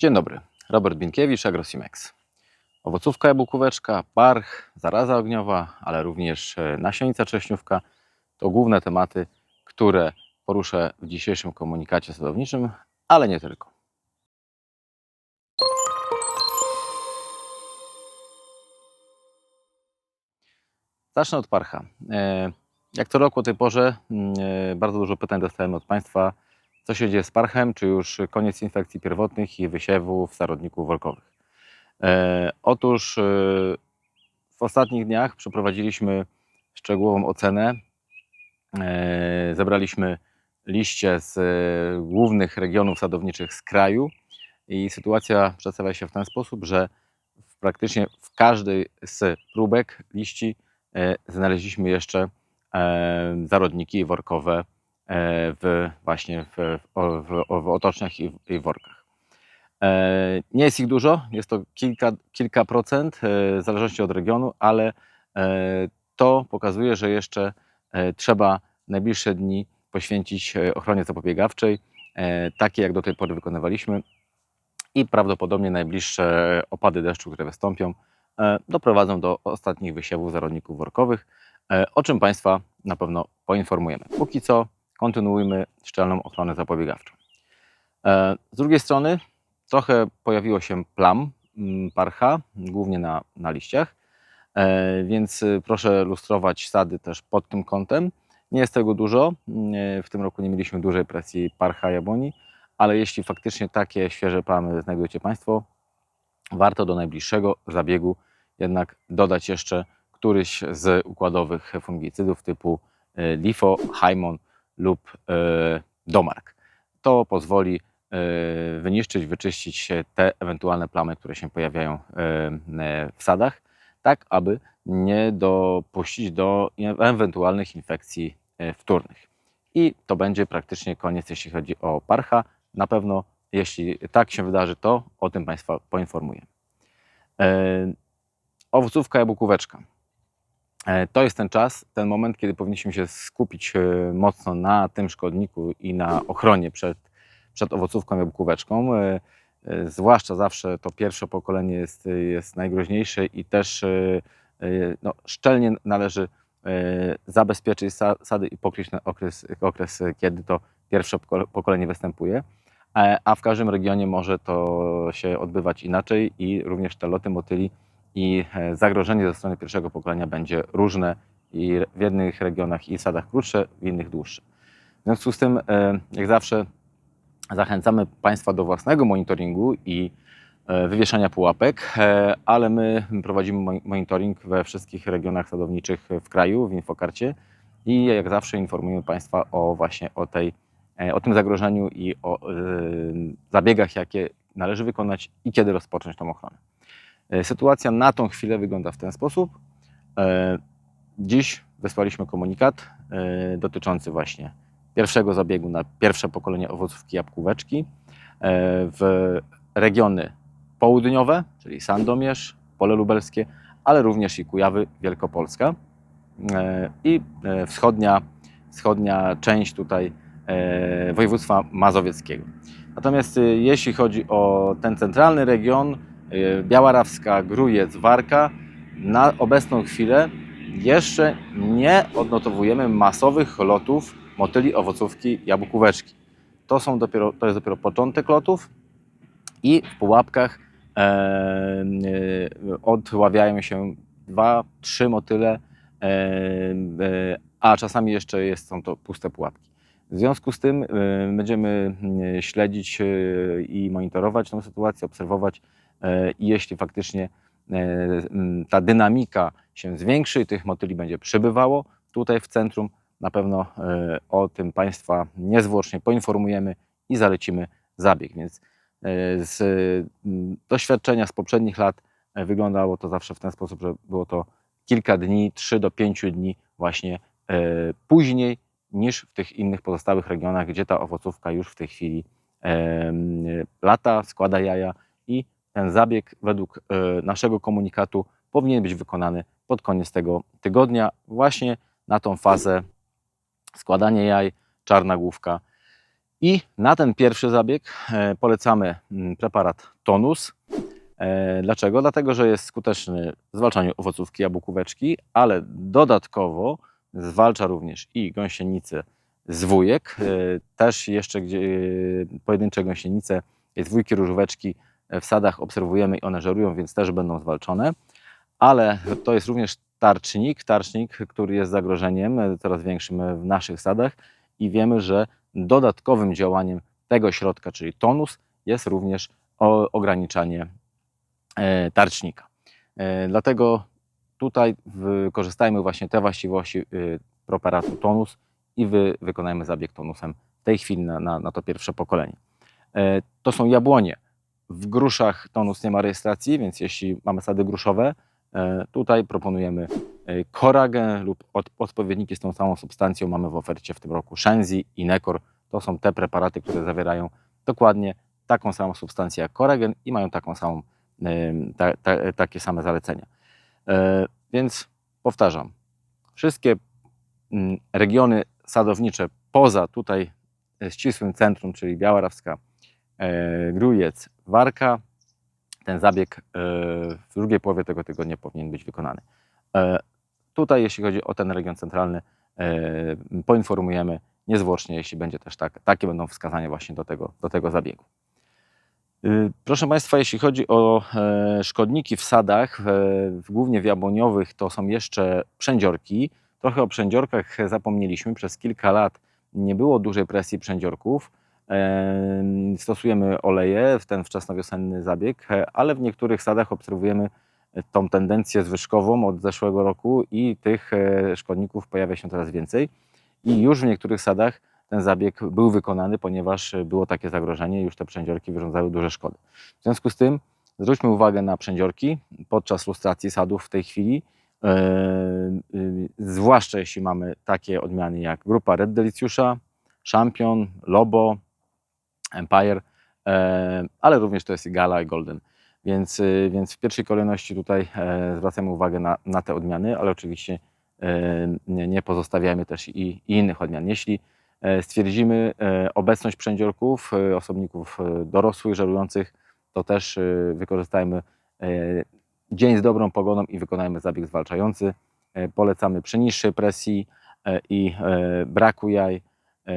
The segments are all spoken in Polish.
Dzień dobry, Robert Binkiewicz, AgroSimex. Owocówka jabłkóweczka, parch, zaraza ogniowa, ale również e, nasionica trześniówka to główne tematy, które poruszę w dzisiejszym komunikacie sadowniczym, ale nie tylko. Zacznę od parcha. E, Jak co roku o tej porze mm, e, bardzo dużo pytań dostałem od Państwa, co się dzieje z parchem, czy już koniec infekcji pierwotnych i wysiewów zarodników workowych. E, Otóż e, w ostatnich dniach przeprowadziliśmy szczegółową ocenę. E, Zebraliśmy liście z e, głównych regionów sadowniczych z kraju i sytuacja przedstawia się w ten sposób, że w praktycznie w każdej z próbek liści e, znaleźliśmy jeszcze e, zarodniki workowe w, właśnie w, w, w, otoczniach i w, i w workach. E, Nie jest ich dużo, jest to kilka, kilka procent, e, w zależności od regionu, ale e, to pokazuje, że jeszcze e, trzeba najbliższe dni poświęcić e, ochronie zapobiegawczej, e, takiej jak do tej pory wykonywaliśmy i prawdopodobnie najbliższe opady deszczu, które wystąpią, e, doprowadzą do ostatnich wysiewów zarodników workowych, e, o czym Państwa na pewno poinformujemy. Póki co kontynuujmy szczelną ochronę zapobiegawczą. E, Z drugiej strony trochę pojawiło się plam mm, parcha, głównie na, na liściach, e, więc y, proszę lustrować sady też pod tym kątem. Nie jest tego dużo, w tym roku nie mieliśmy dużej presji parcha jabłoni, ale jeśli faktycznie takie świeże plamy znajdujecie Państwo, warto do najbliższego zabiegu jednak dodać jeszcze któryś z układowych fungicydów typu e, Lifo, Haimon lub e, Domark. To pozwoli e, wyniszczyć, wyczyścić te ewentualne plamy, które się pojawiają e, w sadach, tak aby nie dopuścić do ewentualnych infekcji wtórnych. I to będzie praktycznie koniec, jeśli chodzi o parcha. Na pewno, jeśli tak się wydarzy, to o tym Państwa poinformuję. Owocówka jabłkóweczka. E, To jest ten czas, ten moment, kiedy powinniśmy się skupić e, mocno na tym szkodniku i na ochronie przed, przed owocówką jabłkóweczką. E, Zwłaszcza zawsze to pierwsze pokolenie jest, jest najgroźniejsze i też no, szczelnie należy zabezpieczyć sa- sady i pokryć okres, okres, kiedy to pierwsze poko- pokolenie występuje. A w każdym regionie może to się odbywać inaczej i również te loty motyli i e, zagrożenie ze strony pierwszego pokolenia będzie różne i w jednych regionach i sadach krótsze, w innych dłuższe. W związku z tym, e, jak zawsze, zachęcamy Państwa do własnego monitoringu i e, wywieszania pułapek, ale my prowadzimy mo- monitoring we wszystkich regionach sadowniczych w kraju, w Infokarcie i jak zawsze informujemy Państwa o właśnie o, tej, o tym zagrożeniu i o zabiegach, jakie należy wykonać i kiedy rozpocząć tą ochronę. E, Sytuacja na tą chwilę wygląda w ten sposób. E, Dziś wysłaliśmy komunikat e, dotyczący właśnie pierwszego zabiegu na pierwsze pokolenie owocówki jabłkóweczki w regiony południowe, czyli Sandomierz, Pole Lubelskie, ale również i Kujawy, Wielkopolska i wschodnia, wschodnia część tutaj województwa mazowieckiego. Natomiast jeśli chodzi o ten centralny region, e, Białarawska, Grójec, Warka, na obecną chwilę jeszcze nie odnotowujemy masowych lotów motyli owocówki jabłkóweczki. To, są dopiero, to jest dopiero początek lotów i w pułapkach e, e, odławiają się dwa, trzy motyle, e, e, a czasami jeszcze jest, są to puste pułapki. W związku z tym e, będziemy e, śledzić e, i monitorować tę sytuację, obserwować i jeśli faktycznie e, ta dynamika się zwiększy i tych motyli będzie przybywało tutaj w centrum, na pewno e, o tym Państwa niezwłocznie poinformujemy i zalecimy zabieg. Więc e, z doświadczenia z poprzednich lat e, wyglądało to zawsze w ten sposób, że było to kilka dni, 3 do 5 dni właśnie e, później niż w tych innych pozostałych regionach, gdzie ta owocówka już w tej chwili e, lata, składa jaja i ten zabieg według e, naszego komunikatu powinien być wykonany pod koniec tego tygodnia, właśnie na tą fazę składanie jaj, czarna główka I na ten pierwszy zabieg e, polecamy mm, preparat Tonus. E, Dlaczego? Dlatego, że jest skuteczny w zwalczaniu owocówki jabłkóweczki, ale dodatkowo zwalcza również i gąsienicę z wujek. E, Też jeszcze gdzie pojedyncze gąsienice, jest dwójki różóweczki w sadach obserwujemy i one żerują, więc też będą zwalczone. Ale to jest również tarcznik, tarcznik, który jest zagrożeniem e, coraz większym w naszych sadach i wiemy, że dodatkowym działaniem tego środka, czyli tonus, jest również ograniczanie e, tarcznika. E, Dlatego tutaj wykorzystajmy właśnie te właściwości e, preparatu tonus i wy, wykonajmy zabieg tonusem w tej chwili na, na, na to pierwsze pokolenie. E, To są jabłonie. W gruszach tonus nie ma rejestracji, więc jeśli mamy sady gruszowe, e, tutaj proponujemy e, koragen lub od, odpowiedniki z tą samą substancją mamy w ofercie w tym roku Shenzi i Nekor. To są te preparaty, które zawierają dokładnie taką samą substancję jak koragen i mają taką samą, em, ta, ta, takie same zalecenia. E, Więc powtarzam, wszystkie mm, regiony sadownicze poza tutaj e, ścisłym centrum, czyli Biała e, Grujec, Warka, ten zabieg e, w drugiej połowie tego tygodnia powinien być wykonany. E, Tutaj, jeśli chodzi o ten region centralny, e, poinformujemy niezwłocznie, jeśli będzie też tak, takie będą wskazania właśnie do tego, do tego zabiegu. Proszę Państwa, jeśli chodzi o szkodniki w sadach, głównie w jabłoniowych, to są jeszcze przędziorki. Trochę o przędziorkach zapomnieliśmy. Przez kilka lat nie było dużej presji przędziorków. E, Stosujemy oleje w ten wczesnowiosenny zabieg, e, ale w niektórych sadach obserwujemy tą tendencję zwyżkową od zeszłego roku i tych e, szkodników pojawia się coraz więcej. I już w niektórych sadach ten zabieg był wykonany, ponieważ było takie zagrożenie, już te przędziorki wyrządzały duże szkody. W związku z tym zwróćmy uwagę na przędziorki podczas lustracji sadów w tej chwili, e, y, zwłaszcza jeśli mamy takie odmiany jak grupa Red Delicjusza, Champion, Lobo, Empire, e, ale również to jest i Gala i Golden. Więc, y, więc w pierwszej kolejności tutaj e, zwracamy uwagę na, na te odmiany, ale oczywiście e, nie, nie pozostawiajmy też i, i innych odmian. Jeśli e, stwierdzimy e, obecność przędziorków, e, osobników e, dorosłych, żerujących, to też e, wykorzystajmy e, dzień z dobrą pogodą i wykonajmy zabieg zwalczający. E, Polecamy przy niższej presji e, i e, braku jaj e,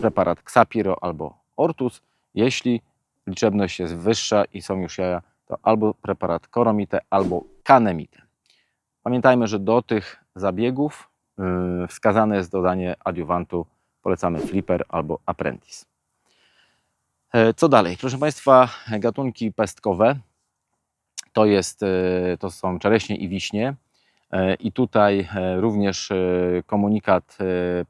preparat Xapiro albo Ortus. Jeśli liczebność jest wyższa i są już jaja, to albo preparat Koromite, albo Kanemite. Pamiętajmy, że do tych zabiegów yy, wskazane jest dodanie adiuwantu. Polecamy Flipper albo Apprentice. E, Co dalej? Proszę Państwa, gatunki pestkowe to, jest, e, to są czereśnie i wiśnie. E, I tutaj również komunikat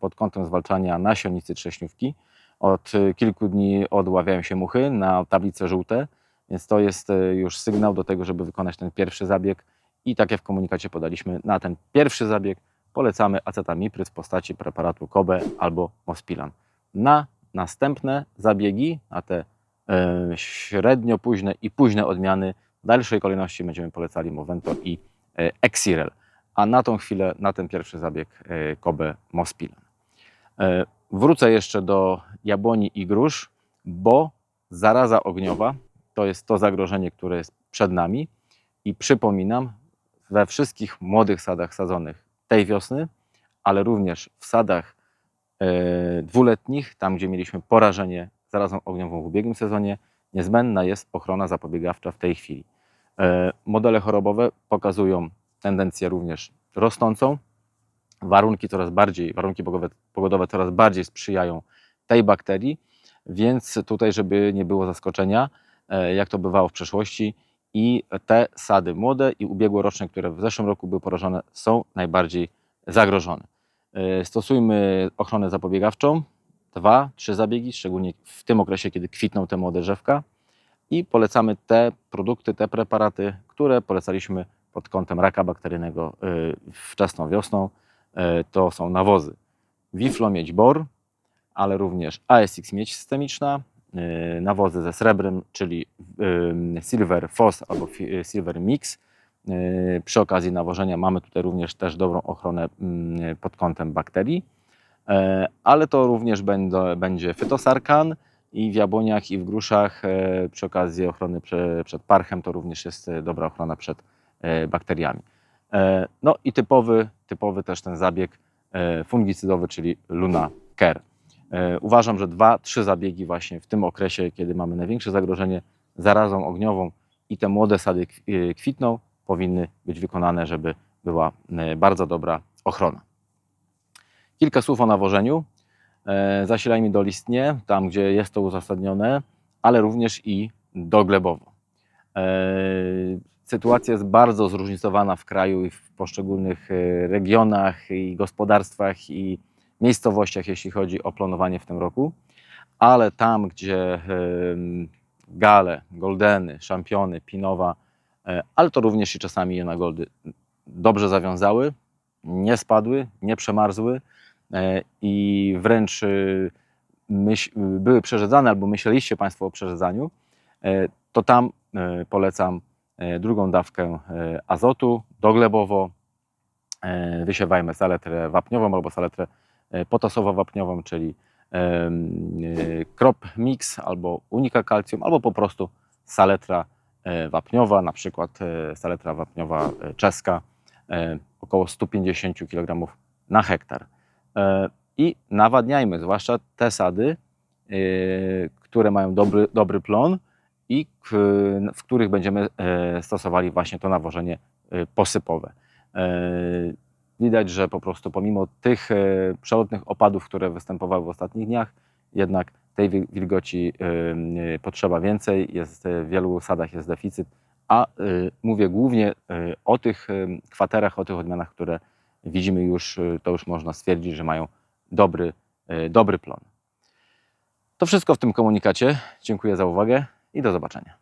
pod kątem zwalczania nasiennicy trześniówki. Od e, kilku dni odławiają się muchy na tablice żółte, więc to jest e, już sygnał do tego, żeby wykonać ten pierwszy zabieg. I tak jak w komunikacie podaliśmy, na ten pierwszy zabieg polecamy acetamipryt w postaci preparatu Kobe albo Mospilan. Na następne zabiegi, na te e, średnio późne i późne odmiany, w dalszej kolejności będziemy polecali Movento i Exirel. A na tą chwilę, na ten pierwszy zabieg Kobe Mospilan. Wrócę jeszcze do jabłoni i grusz, bo zaraza ogniowa to jest to zagrożenie, które jest przed nami. I przypominam, we wszystkich młodych sadach sadzonych tej wiosny, ale również w sadach e, dwuletnich, tam gdzie mieliśmy porażenie zarazą ogniową w ubiegłym sezonie, niezbędna jest ochrona zapobiegawcza w tej chwili. E, modele chorobowe pokazują tendencję również rosnącą. Warunki coraz bardziej, warunki pogodowe, pogodowe coraz bardziej sprzyjają tej bakterii, więc tutaj, żeby nie było zaskoczenia, e, jak to bywało w przeszłości, i te sady młode i ubiegłoroczne, które w zeszłym roku były porażone, są najbardziej zagrożone. E, Stosujmy ochronę zapobiegawczą, dwa, trzy zabiegi, szczególnie w tym okresie, kiedy kwitną te młode drzewka i polecamy te produkty, te preparaty, które polecaliśmy pod kątem raka bakteryjnego y, wczesną wiosną. Y, To są nawozy Wiflo miedź bor, ale również ASX miedź systemiczna, y, nawozy ze srebrem, czyli Silver Fos albo Silver Mix. Y, Przy okazji nawożenia mamy tutaj również też dobrą ochronę pod kątem bakterii. E, Ale to również będzie fytosarkan i w jabłoniach i w gruszach e, przy okazji ochrony prze, przed parchem to również jest e, dobra ochrona przed e, bakteriami. E, No i typowy, typowy też ten zabieg e, fungicydowy, czyli Luna Care. E, Uważam, że dwa, trzy zabiegi właśnie w tym okresie, kiedy mamy największe zagrożenie zarazą ogniową i te młode sady kw- kwitną, powinny być wykonane, żeby była bardzo dobra ochrona. Kilka słów o nawożeniu. Zasilajmy dolistnie, tam gdzie jest to uzasadnione, ale również i doglebowo. E, Sytuacja jest bardzo zróżnicowana w kraju i w poszczególnych e, regionach i gospodarstwach i miejscowościach, jeśli chodzi o planowanie w tym roku, ale tam, gdzie em, gale, goldeny, szampiony, pinowa, e, ale to również i czasami jenagoldy dobrze zawiązały, nie spadły, nie przemarzły e, i wręcz e, były przerzedzane albo myśleliście Państwo o przerzedzaniu, e, to tam e, polecam e, drugą dawkę e, azotu doglebowo. E, Wysiewajmy saletrę wapniową albo saletrę e, potasowo-wapniową, czyli e, crop mix albo unika calcium, albo po prostu saletra e, wapniowa, na przykład e, saletra wapniowa e, czeska, e, około 150 kg na hektar. E, I nawadniajmy, zwłaszcza te sady, e, które mają dobry, dobry plon i w których będziemy e, stosowali właśnie to nawożenie e, posypowe. E, Widać, że po prostu pomimo tych przelotnych opadów, które występowały w ostatnich dniach, jednak tej wil- wilgoci potrzeba więcej, jest w wielu sadach jest deficyt, a mówię głównie o tych kwaterach, o tych odmianach, które widzimy już, to już można stwierdzić, że mają dobry, dobry plon. To wszystko w tym komunikacie. Dziękuję za uwagę i do zobaczenia.